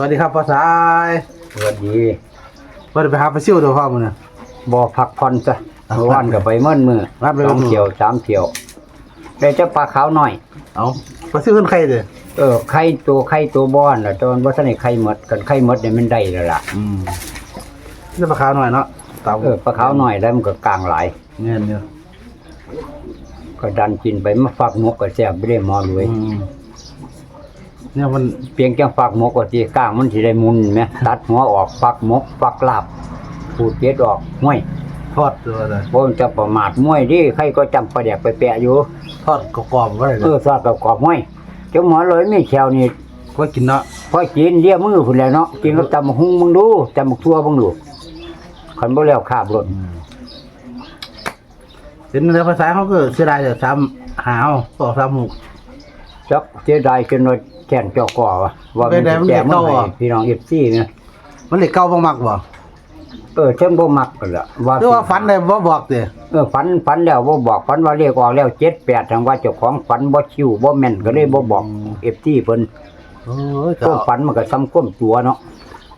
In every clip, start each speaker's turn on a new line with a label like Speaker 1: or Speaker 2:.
Speaker 1: สวัสดีครับพ่อสาย
Speaker 2: สวัสดี
Speaker 1: ว่าจะไปหาปลาซิวตัวพ่อมึงเนี่ย
Speaker 2: บ่พักผ่อนซะ
Speaker 1: อะ
Speaker 2: เมื่อวานก็ไปเมื่อมือ
Speaker 1: รับไป
Speaker 2: สอง
Speaker 1: เบิ่ง
Speaker 2: เที่ยวสามเที่ยวได้แต่ปลาขาวหน่อย
Speaker 1: เอาปลาซิวขึ้นใครเด้อ
Speaker 2: เออไข่ตัวไข่ตัวบ้อนล่ะตอนบ่ทันได้ไข่หมดกันไข่หมดเนี่ยมันได้แล้วล่ะ
Speaker 1: อืมนี่ปลาขาวหน่อยเนาะตาม
Speaker 2: เออปลาขาวหน่อยแล้วมันก็กลางหลาย
Speaker 1: เงี้ยเนี่ย
Speaker 2: ก็ดันกินไปมาฝักหมกก็แซ่บบ่ได้หมอรวย
Speaker 1: อืม เนี่ยมัน
Speaker 2: เพียงแค่ฝักหมกก็สิกลางมันสิได้มุนแหมตัดหัวออกฝักหมกฝักลาบพูดเจ็ดออกห้วย
Speaker 1: ทอดตัวเลย
Speaker 2: บ่จะประมาทมวยดิใครก็จำประแดกไปแปะอยู่
Speaker 1: ทอดกรอบๆก็ได้
Speaker 2: เออซอสกับกรอบห้วยเจ้าหมอเลยมีแขวนี่
Speaker 1: ก็กินเนาะ
Speaker 2: พอกินเรียมือพุ่นแหล้วเนาะกินกับตำบักหุงมึงดูตำบักทั่วมึงดูคันบ่แล้วคาบรถ
Speaker 1: เห็นในภาษาเขาก็เสียดายแต่ซ้ำหาวต่อซ้ำหก
Speaker 2: จักเสียดายจนว่าแก่นจอกอวะว่า
Speaker 1: เป็นไงมัน
Speaker 2: แก่
Speaker 1: เรียก
Speaker 2: มึง
Speaker 1: เก่า
Speaker 2: ให้
Speaker 1: อะ
Speaker 2: พี่น้อง FC เนี่ย
Speaker 1: มันเลยเก่าบ่มักบ่
Speaker 2: เออเชิงบ่มักกันล่ะว่า
Speaker 1: หรือว่าฝันได้บ่บอกเด้อ
Speaker 2: เออฝันฝันแล้วบ่บอกฝันว่าเรียกออกแล้ว78ทางว่าเจ้าของฝันบ่ชิวบ่แม่นก็เลยบ่บอก FC เพิ่น
Speaker 1: โอ้ย
Speaker 2: ความฝันมันก็ซ้ำความตัวเนาะ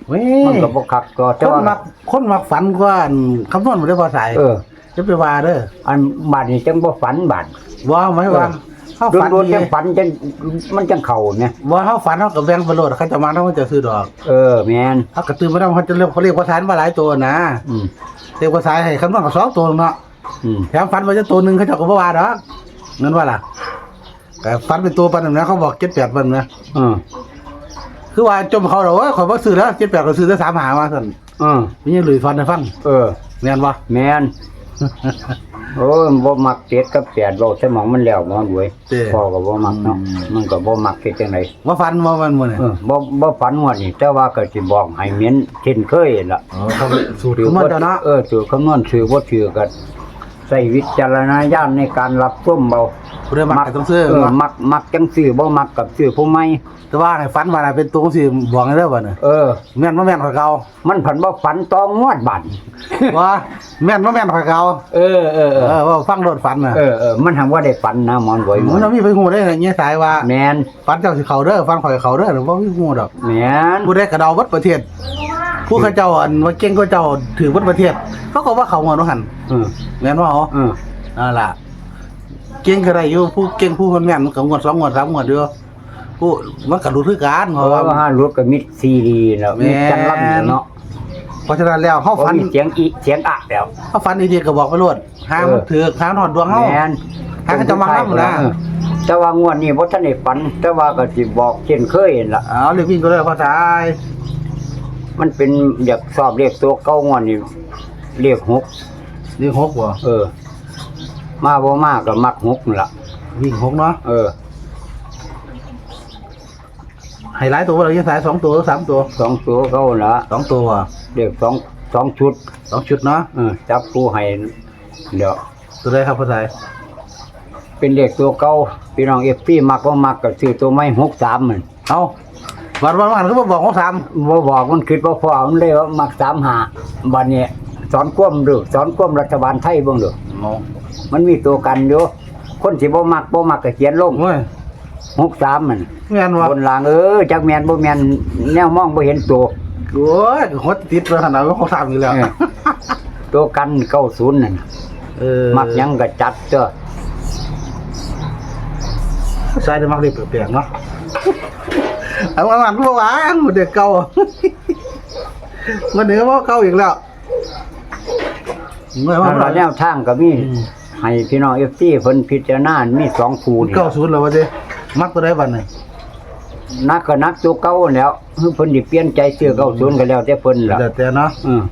Speaker 1: เว้ย
Speaker 2: มันก็บ่คักก็
Speaker 1: ค
Speaker 2: แต่
Speaker 1: น
Speaker 2: ว่า
Speaker 1: มักคนมักฝันกว่าอันคำนวณบ่ได้ภาษา
Speaker 2: เออ
Speaker 1: จะไปว่าเด้อ
Speaker 2: อันบาดนี้จังบ่ฝันบาด
Speaker 1: ว่าไม่ว่า เขาฝัน
Speaker 2: โดนๆ
Speaker 1: ดี
Speaker 2: จังฝันจังมันจังเข้าเนี่ย
Speaker 1: ว่าเขาฝันเขากับแบงไปโหลดเขาจะมาเขาจะซื้อดอก
Speaker 2: เออแม่น
Speaker 1: เขากระตือมาได้เขาจะเรียกเขาเรียกภาษามาหลายตัวนะ
Speaker 2: อืม
Speaker 1: เรียกภาษาให้คำนวณกับสองตัวเนาะ
Speaker 2: อืม
Speaker 1: แถมฝันว่าจะตัวหนึ่งเขาจะก็บ่ว่าดอกเงินว่าล่ะแต่ฝันเป็นตัวปันนะเขาบอกเจ็ดแปดปันนะ
Speaker 2: เออ
Speaker 1: คือว่าจมเขาเราว่าขอยว่าซื้อแล้วเจ็ดแปดก็ซื้อได้สามหามาสั่น
Speaker 2: เออ
Speaker 1: ไม่ใช่หลุยฟันให้ฟัง
Speaker 2: เออ
Speaker 1: เงินวะ
Speaker 2: แม่น โอ้ยบ่มักเจ็ดกับแปดเว้าสมองมันแล้วมันด้วยพ่อก็บ่มักเนาะมันก็บ่มักเฮ็ดจังได
Speaker 1: ว่าฟันว่ามันมันเนี่ย
Speaker 2: เออบ่บ่ฝันว่านี่แต่ว่าก็สิบอกให้เหม็นเช่นเคยล่ะ
Speaker 1: อ๋อเขาสูตรของมันเจ้าเนาะ
Speaker 2: เออสูตรคำนวณชื่อบ่ชื่อก็ใส่วิจารณญาณในการรับชมเบา
Speaker 1: เรื่องมักก็ต้องซื้อ
Speaker 2: เออมักมักจังซื้อบ่มักกับซื้อผู้ใหม่
Speaker 1: แต่ว่าให้ฟันว่าน่ะเป็นตัวของสิบอกให้เด้อบ่เนี่ย
Speaker 2: เออ
Speaker 1: แม่นบ่แม่นข่อยเก่า
Speaker 2: มันผันบ่ฝันตองงวดบัด
Speaker 1: ว่าแม่นบ่แม่นข่อยเก่า
Speaker 2: เออเออเอ
Speaker 1: เอ
Speaker 2: อ
Speaker 1: อว่าฟังโดนฝันน่ะ
Speaker 2: เออเออมันทำว่าได้ฝันนะหมอนบ่อยหม
Speaker 1: มั
Speaker 2: อนน
Speaker 1: บ่มีไปฮู้ได้เงี้ยสายว่า
Speaker 2: แมน
Speaker 1: ฝันเจ้าสิเข้าเด้อฟังข่อยเข้าเด้อบ่มีฮู้ดอก
Speaker 2: แมน
Speaker 1: ผู้ใดกระเดาวัดประเทศ ผู้เขาเจ้าอันว่าเก่งก็เจ้าถือวัดประเทศ เขาก็ว่าเขาหัวโนหัน
Speaker 2: เออ
Speaker 1: แม่นว่าเหรอ
Speaker 2: เออ
Speaker 1: นั่นล่ะ เก่งก็ได้อยู่ผู้เก่งผู้คนแม่นมันก็งวดสองงวดสามงวดเดียวผู้มันก็รู้คือกัน
Speaker 2: เพ
Speaker 1: เพ
Speaker 2: ราะ
Speaker 1: ราะ
Speaker 2: ว่า
Speaker 1: ว่า
Speaker 2: ห้ารถก็มิดซีดีแล้วมีจังลำอยู่เนาะ
Speaker 1: เพราะฉะนั้นแล้วเขา
Speaker 2: เพราะ
Speaker 1: ฝัน
Speaker 2: มีเสียงอีเสียงอะแล้ว
Speaker 1: เขาฝันดีๆก็บอกไปโลดหามันถือหาหนอดดวงเฮา
Speaker 2: แมน
Speaker 1: หาเขาจะมารับนะ
Speaker 2: เออแต่ว่างวดนี้บ่ทันได้ฝัน แต่ว่าก็สิบอกเช่นเคยนั่นล่ะ
Speaker 1: เอาเรียกวิ่งก็เลยภาษา
Speaker 2: มันเป็นอยากสอบเรียกตัวเก่างวดนี้เรียกหก
Speaker 1: เรียกหกบ่
Speaker 2: เออ มาบ่มาก็มักหกนั่นล่ะ
Speaker 1: วิ่งหกเนาะ
Speaker 2: เออ
Speaker 1: ให้หลายตัวเราจะสายสองตัวหรือสามตัว
Speaker 2: สองตัวเขาละ
Speaker 1: สองตัวว่ะ
Speaker 2: เรียกสองสองชุด
Speaker 1: สองชุดเนาะ
Speaker 2: เออจับผู้ให้เดี๋ยว
Speaker 1: ตัวใดครับภาษา
Speaker 2: เป็นเลขตัวเก่าพี่น้องเอฟซีมักก็มักก็ซื้อตัวไม่หกสามมัน
Speaker 1: เอาวันวันวันก็มาบอกหกสาม
Speaker 2: บ่บอกมันคิดว่าพอมันเลยว่ามักสามหาบัดนี้สอนความดูสอนความรัฐบาลไทยเบิ่งดู
Speaker 1: โอ้
Speaker 2: มันมีตัวกันอยู่คนสิบ่มักบ่มักก็เขียนลง
Speaker 1: โอ้ย
Speaker 2: หกสามมัน
Speaker 1: แม่นวะ
Speaker 2: บนหลังเออจักแม่นบ่แม่นแนวมองบ่เห็นตัว
Speaker 1: โอ้ยหดติดเลยขนาดว่าเขาทำอยู่แล้ว
Speaker 2: เออตัวกัน90นั่น
Speaker 1: เออ
Speaker 2: มักหยังก็จัดเด้อ
Speaker 1: ใช่จะมักเรียบเปลี่ยนเนาะเอาวันวันก็หวานเด็กเก่าวันนี้ก็เก่าอีกแล้วเมื่อ
Speaker 2: อั
Speaker 1: วันน
Speaker 2: ละแนวทางก็มี
Speaker 1: อืม
Speaker 2: ให้พี่น้อง FC เพิ่นพิจารณามีสองคู่นี่
Speaker 1: เก้าศูนย์แล้ววะเจ้มักตัวได้บันเนี่ย
Speaker 2: นักก็นักตัวเก่าแล้วคือเพิ่นสิเปลี่ยนใจซื้อ90ก็แล้วแต่เพิ่นล่ะ
Speaker 1: เดี๋ยวแต่เนาะ
Speaker 2: อือ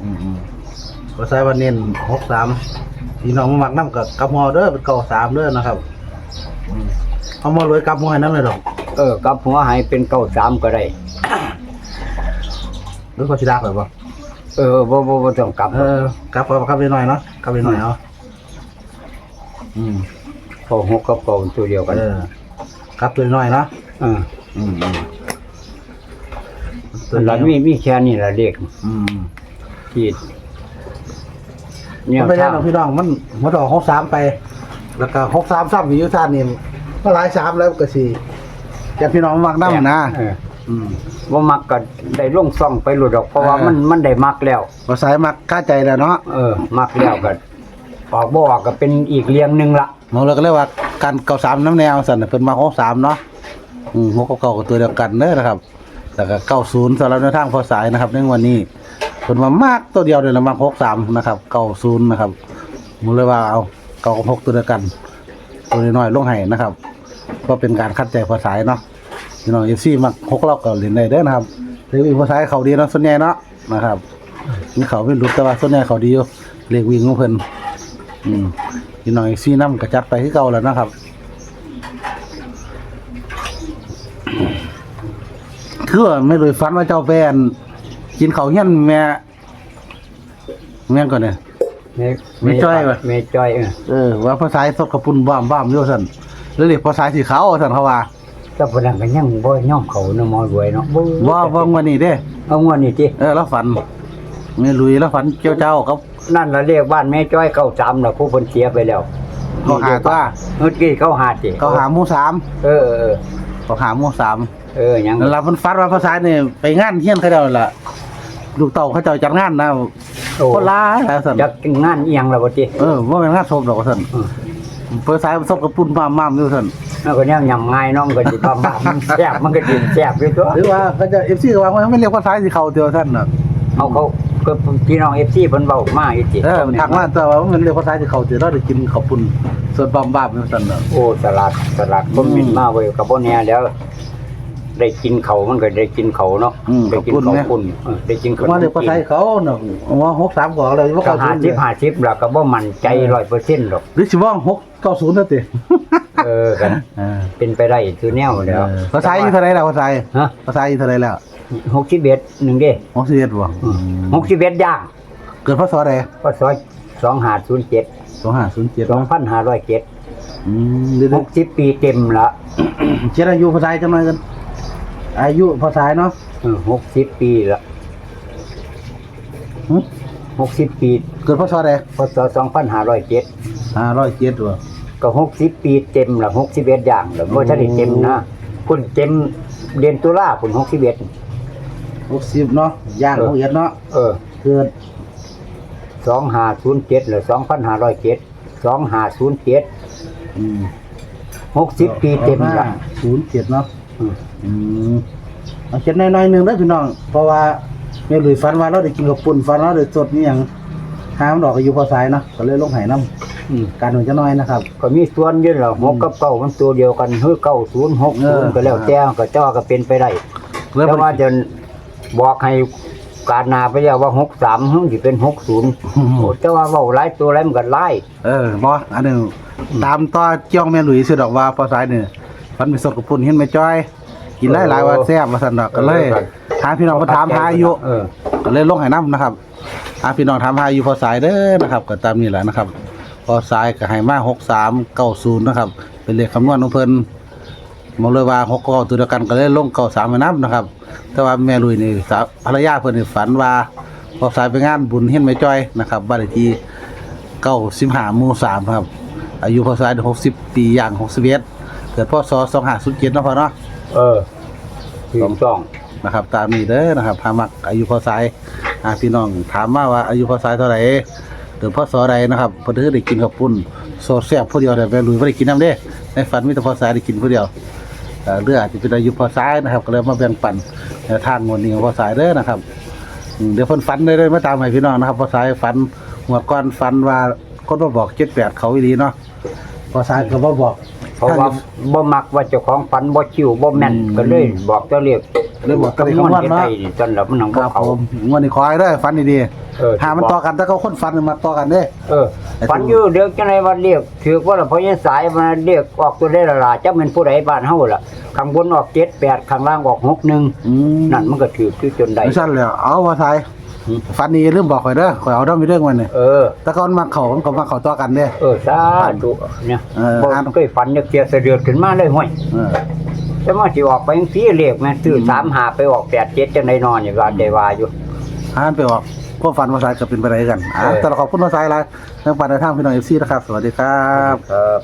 Speaker 1: ก็ใช้วันเน้นหกสามพี่น้องมามักน้ำกับกับมอเด้อเป็นเก่าสามเด้อนะครับอืมเอามอรวยกับมอให้น้ำเลยดอก
Speaker 2: เออกลับหัวให้เป็น93ก็ได้
Speaker 1: หรือเขาชิดาก่อนป่ะ
Speaker 2: เออบ่บ่บ่ต้องกลับ
Speaker 1: เออกลับกับกลับไปหน่อยเนาะกลับไปหน่อยเอา อืม
Speaker 2: เพราะหกกับเก่าตัวเดียวกัน
Speaker 1: เออกลับตัวหน่อยเนาะ
Speaker 2: เออ
Speaker 1: อืมอืม
Speaker 2: หลังมีมีแค่นี้ล่ะเลข
Speaker 1: อืม
Speaker 2: ที่เนี่
Speaker 1: มั
Speaker 2: ย
Speaker 1: นไปแล้
Speaker 2: ทาวง
Speaker 1: พี่น้องมันมันออกหกสามไป แล้วก็หกสามซ้ำอยู่ท่านนี่ก็หลายสามแล้วก็สี่จะพี่น้องมักน้ำนะ
Speaker 2: เออ
Speaker 1: อืม
Speaker 2: บ่มักก็ได้ลงซ่องไปหลุดออกเพราะว่า
Speaker 1: เออ
Speaker 2: มันมันได้มักแล้ว
Speaker 1: ภาษามักค่าใจแล้วเนาะ
Speaker 2: เออมักแล้วก็ ออกบ่ออกก็เป็นอีกเรียงหนึงละ
Speaker 1: มองเลยก็เรียกว่าการเก่าสามน้ำแนวสั่นน่ะเพิ่นมาหกสามเนาะอืมหกกับเก่ากับตัวเดียวกันเด้อนะครับแล้วก็เก้าศูนย์สำหรับในทางภาษายนะครับ ในวันนี้เพิ่นมามากตัวเดียวเลยละมากหกสามนะครับเก้าศูนย์นะครับมองเลยว่าเอาเก้ากับหกตัวเดียวกัน ตัวน้อยๆลงให้นะครับ ก็เป็นการคัดใจภาษายเนาะพี่น้องเอฟซีมักหกเราก็เล่นได้เด้อนะครับเรียกวิ่งภาษายเขาดีเนาะส่วนใหญ่เนาะนะครับมีเขาไม่รู้แต่ว่าส่วนใหญ่เขาดีอยู่เรียกวิ่งของเพิ่น อืมพี่น้องซีน้ำกระจัดไปที่เก่าแล้วนะครับ คือว่าไม่เลยฟันว่าเจ้าแฟนกินเขาวเงี้ยนแม่แม่งก่อนเนี่ย
Speaker 2: แม่
Speaker 1: แม่จ้อยว่ะ
Speaker 2: แม่จ้อยเออ
Speaker 1: เออว่าภาษาสดกระปุ่นบ้ามบ้ามโยสันแล้วเรียกภาษาสีขาวสันเขาว่า
Speaker 2: แต่พนันก็ยังบ่ย่อมเขาเนาะหมอรวยเนาะบ่
Speaker 1: ว่าว่างวันนี้เด้
Speaker 2: เอางวดนี้ติ
Speaker 1: เออแล้วฝันไม่ลุยแล้วฝันเจ้าเจ้าครับ
Speaker 2: นั่นเราเรียกบ้านแม่จ้อยเก้าสามแล้วผู้เพิ่นเสียไปแล้ว
Speaker 1: เขาหาตัว
Speaker 2: เมื่อกี้เขาหาติ
Speaker 1: เขาหาหมู่สาม
Speaker 2: เออเออ
Speaker 1: เขาหาหมู่สาม
Speaker 2: เออยัง
Speaker 1: แล้วเรามันฟัดว่าภาษาเนี่ยไปงานเฮียนเขาเจ้านั่นล่ะลูกเต่าเขาเจ้าจัดงานนะ
Speaker 2: โอ้
Speaker 1: คนร้ายแล้วสัน
Speaker 2: จักงานอีหยังแล้วบ่ติ
Speaker 1: เออว่าเป็นงานศพดอกสัน
Speaker 2: เออ
Speaker 1: เปิดสายศพกระปุ่นบ้ามบ้ามอยู่สัน
Speaker 2: แล้วก็แนวยำง่ายเน้องก็สิบ้าบ้ามันแซ่บมันก็สิแซ่บอยู่ตัว
Speaker 1: หรือว่าเขาจะเอฟซีก็ว่าไม่เรียกภาษาสิเขาเดียวสันน่ะ
Speaker 2: เอาเขาก็พี่น้อง FC เพิ่นเว้ามาอีกติ
Speaker 1: เออทักมาแต่ว่ามันเรียกภาษาสิเขาเดียวเราได้กินข้าวปุ้นส่วนบ้ามบ้ามอยู่สันน่ะ
Speaker 2: โอ้สลัดสลัดผมมินมาไว้กับบ่แน่แล้ว ได้กินเขาวมันก็ได้กินเขาวเนาะได้กินเขาวปุ่นเออได้กินขนม
Speaker 1: ว่าเรียกภาษาเขาเนาะว่าหกสามกว่าอะไรว่า
Speaker 2: ก็
Speaker 1: เขา
Speaker 2: หาสิบหาสิบแล้วก็บ่มั่นใจ100%หรอก
Speaker 1: หรือชิว่าหกเก้าศูนย์นั่นติ
Speaker 2: เออกัน
Speaker 1: เออ
Speaker 2: เป็นไปได้คือแนวแล้ว
Speaker 1: ภาษาอีเท่าไรแล้วภาษา
Speaker 2: ฮะ
Speaker 1: ภาษาอีเท่าไรแล้ว
Speaker 2: 61นึงเด้
Speaker 1: หกสิบเอ็ดบ่
Speaker 2: 61ย่าง
Speaker 1: เกิดพศใด
Speaker 2: พศ2507
Speaker 1: สองห้าศูนย์เจ็ด
Speaker 2: 2507
Speaker 1: อืมเดี๋ยว
Speaker 2: 60ปีเต็มละ
Speaker 1: ๆเจ็ดอายุภาษาจังหน่อยกันอายุภาษาเนาะ
Speaker 2: เออ60ปีละ
Speaker 1: หึ
Speaker 2: 60ปี
Speaker 1: เกิดพศใด
Speaker 2: พศ2507
Speaker 1: ห้าร้อยเจ็ดว่ะ
Speaker 2: ก็60ปีเต็มละ61อย่างแล้วบ่ทันได้เต็มนะคุณเต็มเดือนตุลาคุณ61
Speaker 1: หกสิบเนาะย่าง
Speaker 2: เออ
Speaker 1: หกเอ็ดเนาะ
Speaker 2: เออ
Speaker 1: เกิด
Speaker 2: 2507หรือ2507 2507
Speaker 1: อืม
Speaker 2: 60ปีเต็มละ
Speaker 1: ศูนย์เจ็ดเนาะ
Speaker 2: อืม
Speaker 1: อืมเอาเขียนน้อยๆหนึ่งเด้อพี่น้อง เพราะว่าแม่หลุยฟันว่าเราได้กินกับปุ่นฟันว่าได้สดนี่ยังห้ามดอกอายุพอสายเนาะก็เลยลงไหน้
Speaker 2: อืมำ
Speaker 1: การหนุนจะน้อยนะครับ
Speaker 2: ก็มีส่วนอยืนหรอกหกกับเก้ามันตัวเดียวกันคือเก้าศูนย์หก
Speaker 1: เอ
Speaker 2: ศู
Speaker 1: อน
Speaker 2: ย์ก็แล้วแต่ก็จ้อก็เป็นไปได้
Speaker 1: เริ่ม
Speaker 2: แต่ว่าจะ บอกให้การนาไปแล้วว่าหกสามหึ่งสิเป็นหกศูนย์แต่ว่าเว้าหลายตัวหลายมันก็หลาย
Speaker 1: เออบออันหนึ่งตามต่อเจ้องแม่หลุยสุดอกว่าพอสายเนี่ยฟันไปสดกับปุ่นเห็นไหมจ้อย กินหลายหลายๆว่าแซ่บมาสันดอกก็เลยหาพี่น้องมาถามหาอายุ
Speaker 2: เออ
Speaker 1: ก็เลยลงให้น้ำนะครับอาพี่น้องถามหาอายุพอสายเด้อนะครับก็ตามนี้แหละนะครับ พอสายก็ให้มาหกสามเก้าศูนย์นะครับ เป็นเลขคำนวณของเพิ่น มองเลยว่าหกเก้าตัวเดียวกันก็เลยลงเก้าสามให้น้ำนะครับ แต่ว่าแม่ลุยนี่สาวภรรยาเพิ่นนี่ฝันว่าพอสายไปงานบุญเห็นไหมจ้อยนะครับบ้านเลขที่เก้าสิบห้าหมู่สามครับ อายุพอสายหกสิบปีอย่างหกสิบเอ็ดเกิดพศสองห้าศูนย์เจ็ดนาะพอเนาะ
Speaker 2: เออถูกต้อง
Speaker 1: นะครับ ตามนี้เด้อนะครับพามักอายุพอสายอ่าพี่น้องถามมาว่าอายุพอสายเท่าไหร่หรือพอสอใดนะครับเพอถือได้กินกับปุ่นโซแซ่บผู้เดียวแต่แม่ลุยไม่ได้กินน้ำเด้ในฝันมีแต่พอสายได้กินผู้เดียว เออเรืออาจจะเป็นอายุพอสายนะครับ ก็เลยมาแบ่งปันแนวทางงวดนี้ของพอสายเด้อนะครับอืมเดี๋ยวเพิ่นฝันได้เลยมาตามให้พี่น้องนะครับพอสายฝันหัวดก้อนฝันว่าคนมาบอกเจ็ดแปดเขาอีดีเนาะพอสายก็มาบอก
Speaker 2: เพราะว่าบ่มักว่าเจ้าของฝันบ่ชิวบ่แม่น
Speaker 1: อืม
Speaker 2: ก็เลยบอกเจ้าเรียก
Speaker 1: เลยบอกตัวเลข
Speaker 2: คำนวณ
Speaker 1: คำนวณ
Speaker 2: เฮ็ด
Speaker 1: เนาะ
Speaker 2: ได้นี่จนแล้วมันหนัง
Speaker 1: ค
Speaker 2: บ่
Speaker 1: รับ
Speaker 2: เขา
Speaker 1: ผมงวดนี้ขอให้ได้อฝันดี
Speaker 2: เออ
Speaker 1: ๆหามันต่อกันแต่เขาคนฝันมาต่อกันเด้
Speaker 2: เออฝันอยู่เด็กจังไดว่าเรียกถือว่าละเพราะยังสายมาเรียกออกตัวได้ละล่ะจักเป็นผู้ใดบ้านเฮาล่ะข้างบนออก7 8ข้างล่างออก6 1
Speaker 1: อืม
Speaker 2: นั่นมันก็ถือคือจนได้
Speaker 1: ไม่ใช่แล้วเอาว่าไทย
Speaker 2: อืม
Speaker 1: ฟันนี้อย่าลืมบอกข่อยเด้อข่อยเอาด้อมมีเรื่องมันเนี่ย
Speaker 2: เออ
Speaker 1: แต่ก่อนมาเขามันก็มาเขาต่อกันเด้
Speaker 2: เออสาธุเนี่ย
Speaker 1: เออ
Speaker 2: บ่เคยฝันจักเที่ยเสะเดือดขึ้นมาเลยห้วย
Speaker 1: เออ
Speaker 2: แต่มาสิออกไปจังซี่เลขแม่นซื้อ3 5ไปออก8 7จังได๋นอนนี่ว่าได้ว่าอยู่
Speaker 1: หานไปออกพวกฟันภาษาก็เป็นไปได้กันอะ
Speaker 2: เออ
Speaker 1: แต่เราขอบคุณภาษาอะไรเรื่องปันในทางพี่น้องเอฟซีนะครับ สวัสดีครับ
Speaker 2: ครับ